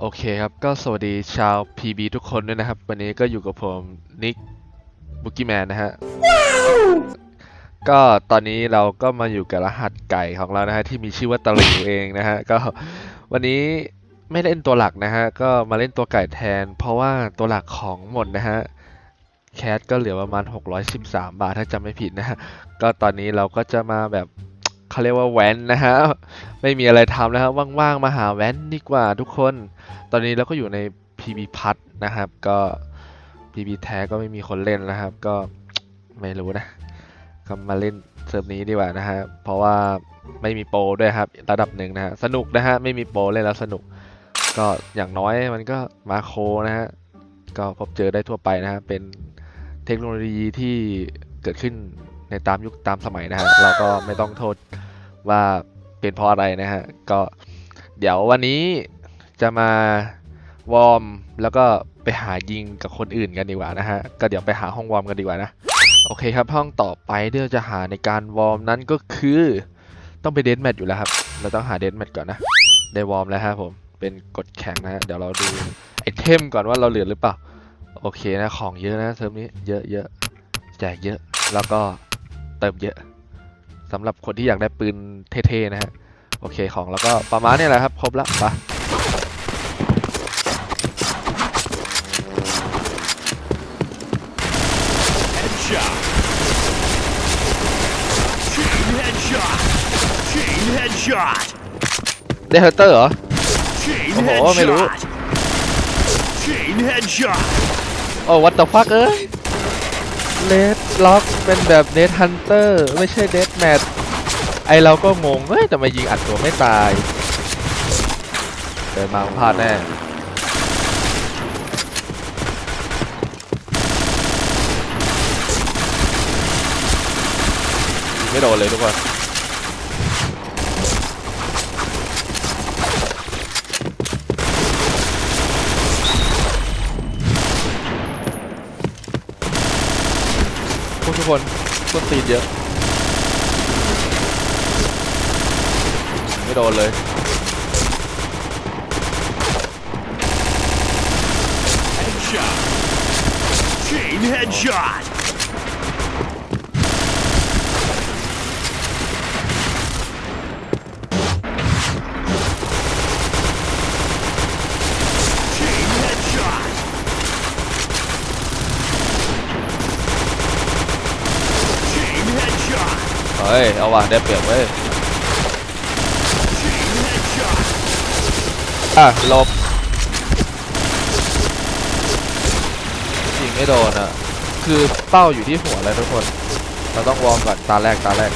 โอเคครับ ก็สวัสดีชาว PB ทุกคนด้วยนะครับ วันนี้ก็อยู่กับผมนิกบุกี้แมนนะฮะ ก็ตอนนี้เราก็มาอยู่กับรหัสไก่ของเรานะฮะ ที่มีชื่อว่าตะหลิวเองนะฮะ ก็วันนี้ไม่เล่นตัวหลักนะฮะ ก็มาเล่นตัวไก่แทน เพราะว่าตัวหลักของหมดนะฮะ แคสก็เหลือประมาณ 613 บาทถ้าจำไม่ผิดนะฮะ ก็ตอนนี้เราก็จะมาแบบ เขาเรียกว่าแว้นนะฮะไม่มีอะไรทำแล้วครับว่างๆมาหาแว้นดีกว่าทุกคน ตอนนี้เราก็อยู่ใน PB พัทนะครับ ก็ PB แท้ก็ไม่มีคนเล่นนะครับ ก็ไม่รู้นะก็มาเล่นเซิร์ฟนี้ดีกว่านะฮะเพราะว่าไม่มีโปรด้วยครับ ระดับหนึ่งนะฮะสนุกนะฮะไม่มีโปรเล่นแล้วสนุก ก็อย่างน้อยมันก็มาโคนะฮะก็พบเจอได้ทั่วไปนะฮะเป็นเทคโนโลยีที่เกิดขึ้น ในตามยุคตามสมัยนะฮะเราก็ไม่ต้องโทษว่าเป็นเพราะอะไรนะฮะก็เดี๋ยววันนี้จะมาวอร์มแล้วก็ไปหายิงกับคนอื่นกันดีกว่านะฮะก็เดี๋ยวไปหาห้องวอร์มกันดีกว่านะโอเคครับห้องต่อไปที่เราจะหาในการวอร์มนั้นก็คือต้องไปเดนแมทอยู่แล้วครับเราต้องหาเดนแมทก่อนนะได้วอร์มแล้วครับผมเป็นกดแข่งนะฮะเดี๋ยวเราดูไอเทมก่อนว่าเราเหลือหรือเปล่าโอเคนะของเยอะนะเทอมนี้เยอะเยอะแจกเยอะแล้วก็ เติมเยอะสำหรับคนที่อยากได้ปืนเท่ๆนะฮะ โอเคของแล้วก็ประมาณนี้แหละครับ ครบละไปะ Headshot. Chain headshot. Chain headshot. ได้เฮอร์เตอร์เหรอ Chain โอ้โห ไม่รู้ headshot. Chain headshot. โอ้วัตถุฟักเอ้ย เลดล็อกเป็นแบบเดดฮันเตอร์ไม่ใช่เด h แมทไอเราก็งงเฮ้ยแต่มายิงอัดตัวไม่ตาย เดินมาพลาดแน่ไม่โดนเลยทุกคน พวกทุก คน ต้นตีนเยอะ ไม่โดนเลยเฮดช็อต Chain headshot. Chain headshot. เฮ้ย เอาว่ะได้เปรียบเว้ยอะลบยิงไม่โดนอะ คือเป้าอยู่ที่หัวเลยทุกคน เราต้องวอร์มก่อนตาแรกตาแรก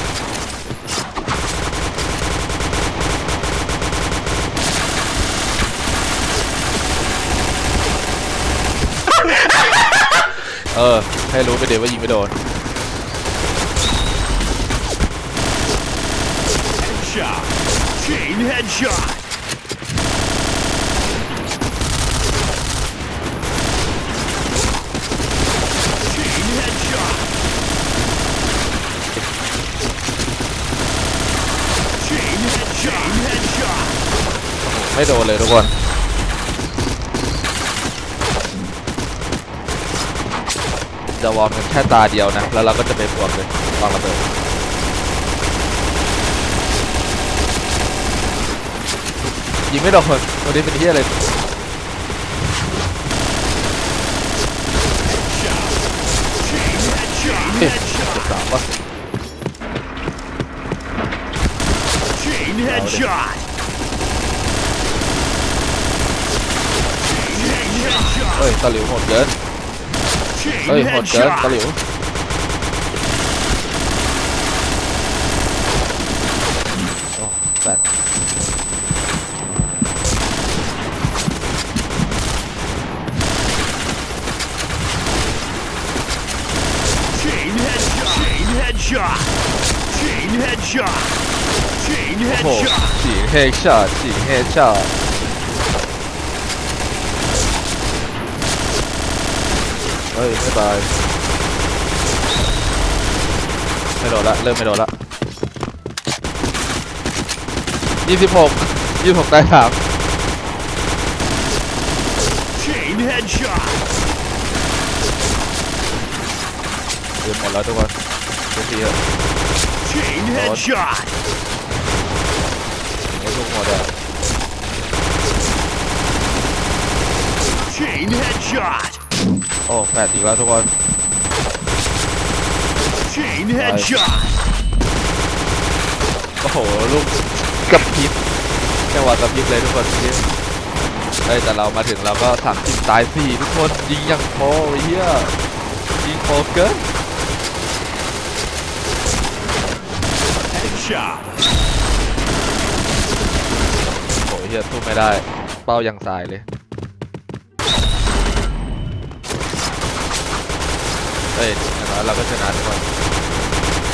เออ ให้รู้ไปเดี๋ยวว่ายิงไม่โดน Headshot. Chain headshot. Chain headshot. Chain headshot. Chain headshot. ไม่โดนเลยทุกคน จะวอร์มกันแค่ตาเดียวนะ แล้วเราก็จะไปบวกเลยวางระเบิด ยิงไม่โดนวันนี้เป็นที่อะไรเอ๊ะเจ็ดสามวะ Chain headshot. Chain headshot. เฮ้ยตะหลิวโหดเกิน Chain เฮ้ยโหดเกินตะหลิ headshot. วโอ้แปด Chain headshot. Chain headshot. Chain headshot. Chain โอ้โห headshot. ฉีกเฮดช็อตฉีกเฮดช็อตเฮ้ยไม่ตายไม่โดนละ เริ่มไม่โดนละยี่สิบหกยี่สิบหกได้สาม Chain headshot. เดือหมดแล้วทุกคนเดี๋ยวทีเถอะ Chain headshot. เดี๋ยวลูกหมดอะ Chain headshot. โอ้แปดอีกแล้วทุกคน Chain headshot. โอ้โหลูกกระพริบจังหวะกระพริบเลยทุกคนนี่เฮ้ยแต่เรามาถึงเราก็สามสิบตายสี่ทุกคนยิงอย่างโคไอ้เฮียยิงโคเกิน shot. โอ้ยเฮียสู้ไม่ได้ เป้ายังสายเลยเฮ้ยอย่างน้อยเราก็ชนะทุกคน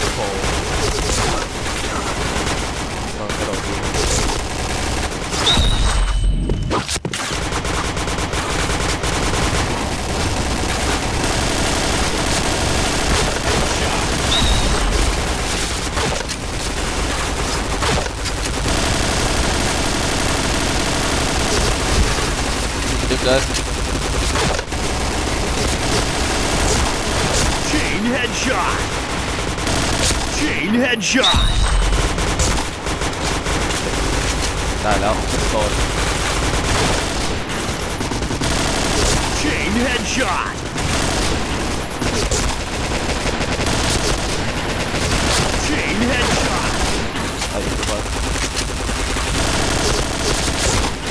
โอ้โหโดนกระโดดยิง ดึกเลย Chain headshot. Chain headshot. ได้แล้วโดน Chain headshot. Chain headshot. เอาอีกทุกคน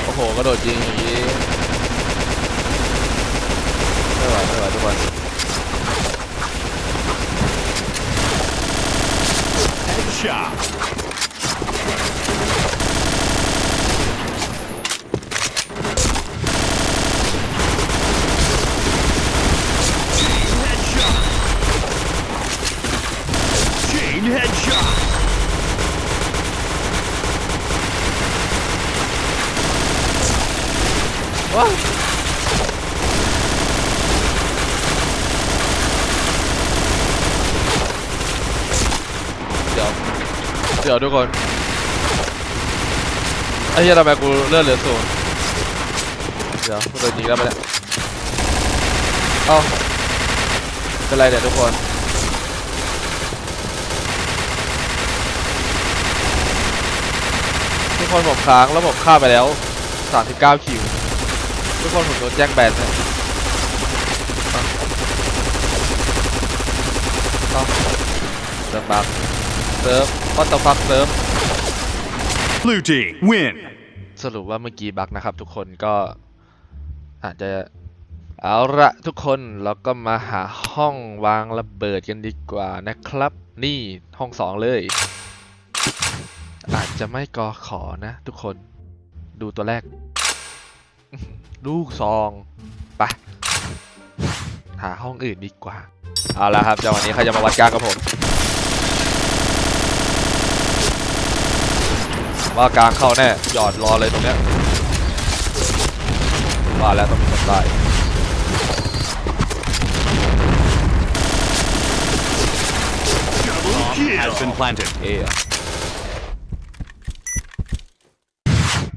โอ้โหกระโดดยิงอย่างนี้ไม่ไหวไม่ไหวทุกคน Headshot. Chain headshot. Chain headshot. ว้าวเดี๋ยว เดี๋ยว ทุกคนไอ้เหี้ยทำไมกูเลือดเหลือศูนย์เดี๋ยวกูโดนยิงแล้วไปเนี่ยเอ้าเป็นไรเนี่ยทุกคนทุกคนผมค้างแล้วผมฆ่าไปแล้ว 39 คิว ทุกคนผมโดนแจ้งแบนเลยเอาเอาเซิร์ฟบัก เซิร์ฟวัตถุฟักเซิร์ฟ Blue team win. สรุปว่าเมื่อกี้บักนะครับ ทุกคนก็อาจจะเอาละทุกคนเราก็มาหาห้องวางระเบิดกันดีกว่านะครับ นี่ห้องสองเลย อาจจะไม่กอขอนะ ทุกคนดูตัวแรกอื้อหือลูกซองไปหาห้องอื่นดีกว่า เอาละครับจังหวะนี้ใครจะมาวัดกลางกับผม ว่ากลางเข้าแน่ หยอดรอเลยตรงเนี้ยว่าแล้วต้องมีคนได้ Double has been kill. planted. เอะ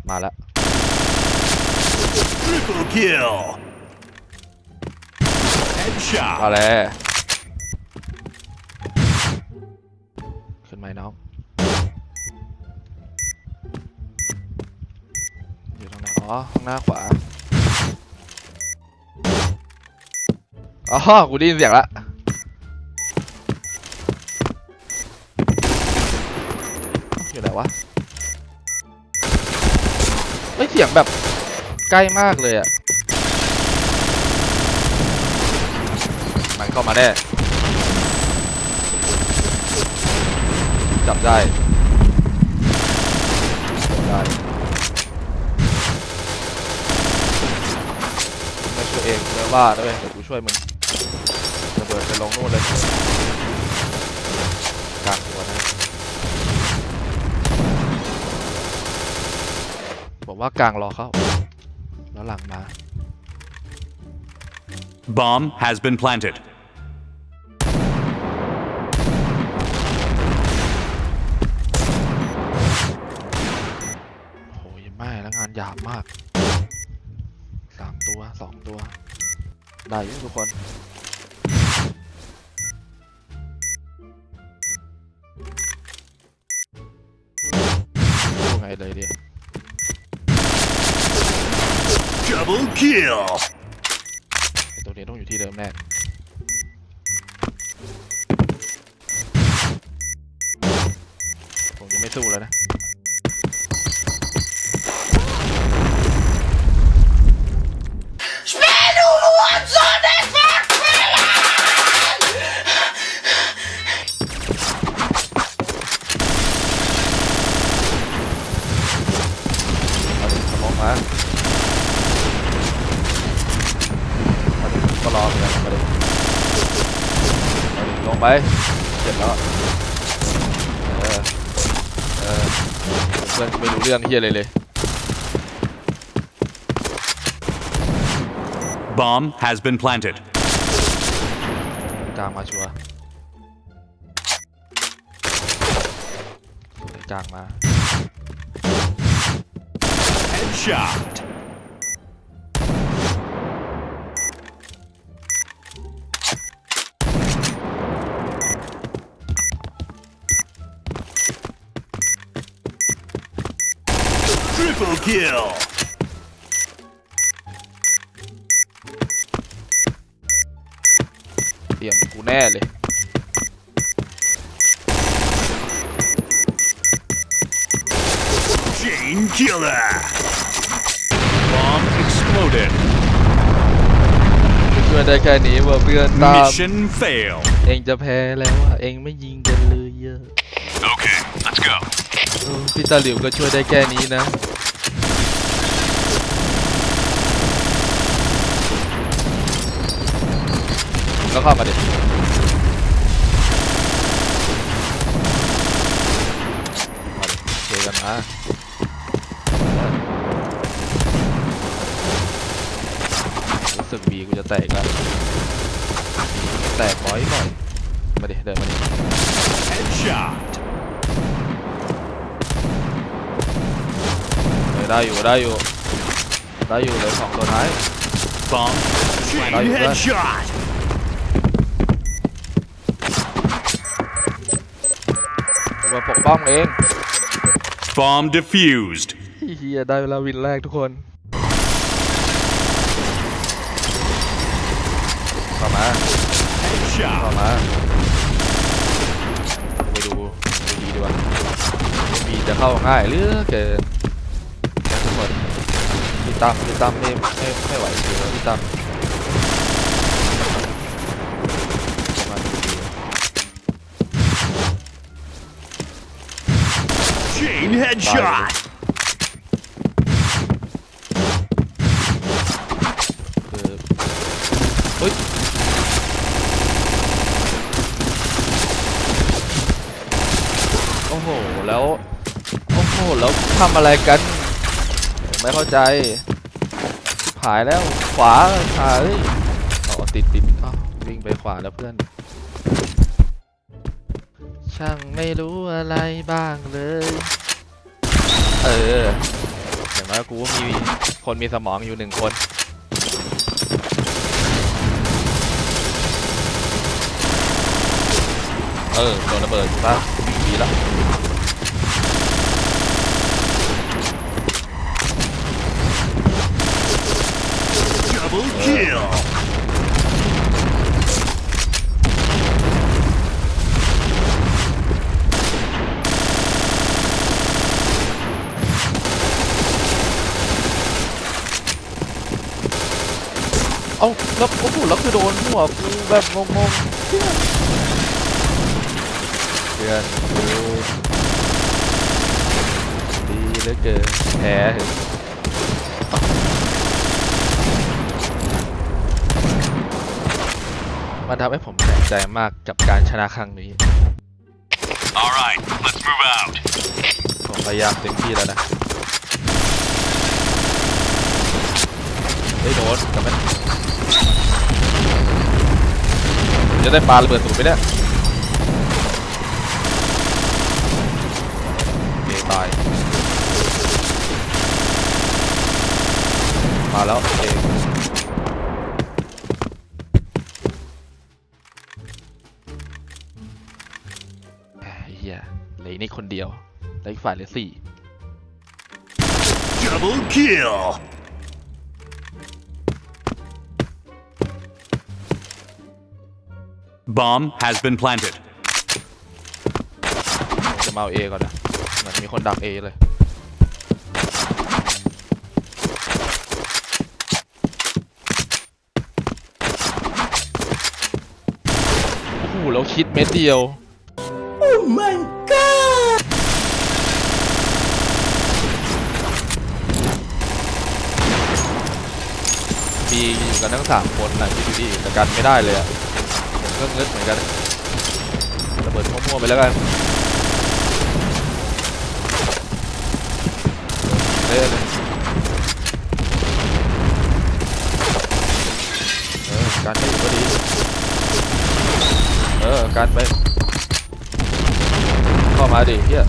มาแล้ว Triple kill. มา Headshot. แล้ว อ๋อข้างหน้าขวา อ๋อ กูได้ยินเสียงละอยู่ไหนวะเฮ้ยเสียงแบบใกล้มากเลยอะมันเข้ามาแน่จับได้ จับได้ไม่ ช่วยเองไม่ว่าด้วยเดี๋ยวกูช่วยมึงระเบิดไปลงนู่นเลยกลางหัวนะผมว่ากลางรอเขาแล้วหลังมา Bomb has been planted. โอ้ยแม่แล้วงานหยาบมากสามตัวสองตัว ได้อยุ่ทุกคนดูไงเลยดิ Double kill. ไอตัวนี้ต้องอยู่ที่เดิมแน่ผมยังไม่สู้แล้วนะ ไปเจ็บแล้วเออเออเพื่อนไม่รู้เรื่องเฮียอะไรเลย Bomb has been planted. กลางมาชัวร์กลางมา Headshot. Triple kill. เตรียมกูแน่เลย Chain killer. Bomb exploded. ช่วยได้แค่นี้ว่าเพื่อนตาม Mission fail. เองจะแพ้แล้วอะเองไม่ยิงกันเลยเยอะ Okay, let's go. เออพี่ตาหลิวก็ช่วยได้แค่นี้นะ ก็เข้ามาดิมาดิเจอกันนะรู้สึกบีกูจะแตกแล้วแตกบ่อยบ่อยมาดิเดินมาดิ Headshot. เออได้อยู่ได้อยู่ได้อยู่เหลยสองตัวท้าย Bomb. Chain Right, right. headshot. กูมา ปกป้องเอง Bomb defused. เฮียได้เวลาวินแรกทุกคนเข้ามาเข้า Headshot. มาไปดูไปดีดีกว่าบีจะเข้าง่ายเหลือเกินนะทุกคนพี่ตั้มพี่ตั้มไม่ไม่ไม่ไหวจริงๆพี่ตั้ม Chain headshot. เฮ้ยโอ้โห แล้ว โอ้โห แล้วทำอะไรกัน ไม่เข้าใจหายแล้ว ขวาขาเฮ้ยเอาเอาติดติดอ้าววิ่งไปขวาแล้วเพื่อน ช่างไม่รู้อะไรบ้างเลย เอออย่างน้อยกูก็มีคนมีสมองอยู่หนึ่งคน เออโดนระเบิดปะดีแล้ว Double kill. เอ้าแล้วโอ้โหแล้วคือโดนหัวกูแบบงงๆเพื่อนเพื่อนกูดีเหลือเกินแพ้เถอะมันทำให้ผมแปลกใจมากกับการชนะครั้งนี้ All right, let's move out. ผมพยายามเต็มที่แล้วนะเฮ้ยโดนแต่มัน ได้ปลาระเบิดสูงไปเนี่ยโอตาย มาแล้วโอเคไอ้เฮียเหลืออกนี่คนเดียวแล้วอีกฝ่ายเหลือสี่ Double kill. Bomb has been planted. จะมาเอาเอก่อนนะเหมือนมีคนดักเอเลย โอ้โหแล้วคิดเม็ดเดียวมีอยู่กันทั้งสามคนนะคิดดูดิแต่กันไม่ได้เลยอะผม ก็เงิดเหมือนกันระเบิดมั่วๆไปแล้วกันเล่นเลยเออการไปก็ดีเออการไปเข้ามาดิเฮีย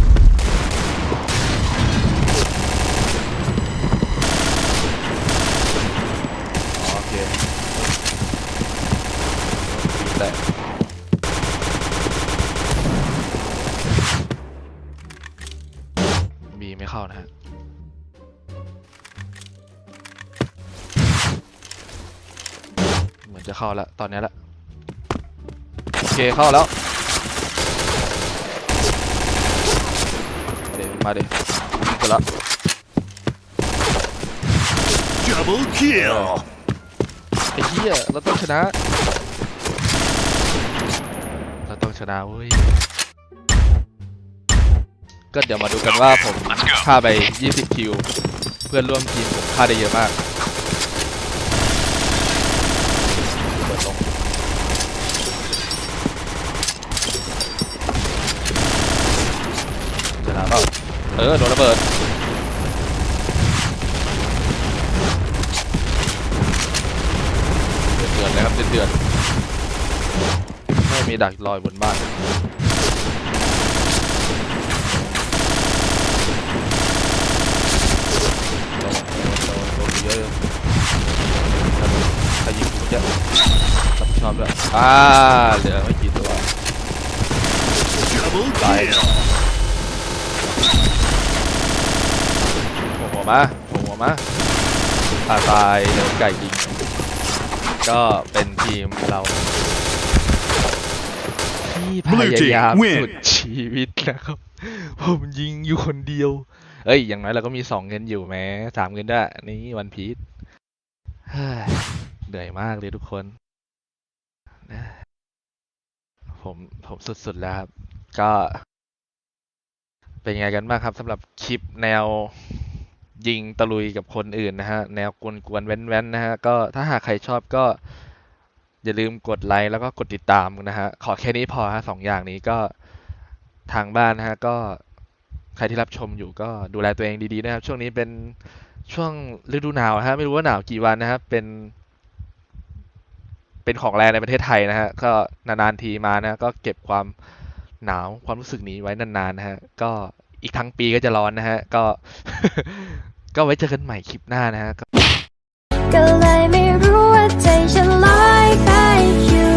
เหมือนจะเข้าแล้วตอนนี้แหละโอเคเข้าแล้วเดี๋ยวมาดิยิงกันละ Double kill. ไอ้เหี้ยเราต้องชนะ เราต้องชนะเว้ยก็เดี๋ยวมาดูกันว่าผมฆ่าไป 20 คิว เพื่อนร่วมทีมผมฆ่าได้เยอะมากเปิดลงชนะเปล่า เออโดนระเบิดเดือดๆเลยครับเดือดๆไม่มีดักลอยบนบ้านโดนโดนโดนเยอะเลยถ้ายิงกูจะรับผิดชอบด้วอ่าเหลือไม่กี่ตัว Double Bye. kill. โผล่หั วมาโผล่หัวมาตาตายโดนไก่ยิง ก็เป็นทีมเรา ที่พ Blue ยา team ยาม win สุดชีวิตนะครับ ผมยิงอยู่คนเดียว เอ้ย อย่างน้อยเราก็มีสองเงินอยู่แม้สามเงินด้วยนี่วันพีชเฮ้ยเหนื่อยมากเลยทุกคนนะผมผมสุดๆแล้วครับ ก็ เป็นไงกันบ้างครับสำหรับคลิปแนว ยิงตะลุยกับคนอื่นนะฮะ แนวกวนๆแว้นๆนะฮะ ก็ถ้าหากใครชอบก็ อย่าลืมกดไลค์แล้วก็กดติดตามนะฮะ ขอแค่นี้พอฮะสองอย่างนี้ก็ทางบ้านนะฮะ ก็ใครที่รับชมอยู่ก็ดูแลตัวเองดีๆนะครับ ช่วงนี้เป็นช่วงฤดูหนาวนะฮะไม่รู้ว่าหนาวกี่วันนะครับเป็นเป็นของแรงในประเทศไทยนะฮะ ก็นานๆทีมานะ ก็เก็บความหนาวความรู้สึกนี้ไว้นานๆนะฮะ ก็ อีกทั้งปีก็จะร้อนนะฮะ ก็ ก็ไว้เจอกันใหม่คลิปหน้านะฮะ ก็เลยไม่รู้ว่าใจฉันลอยไปอยู่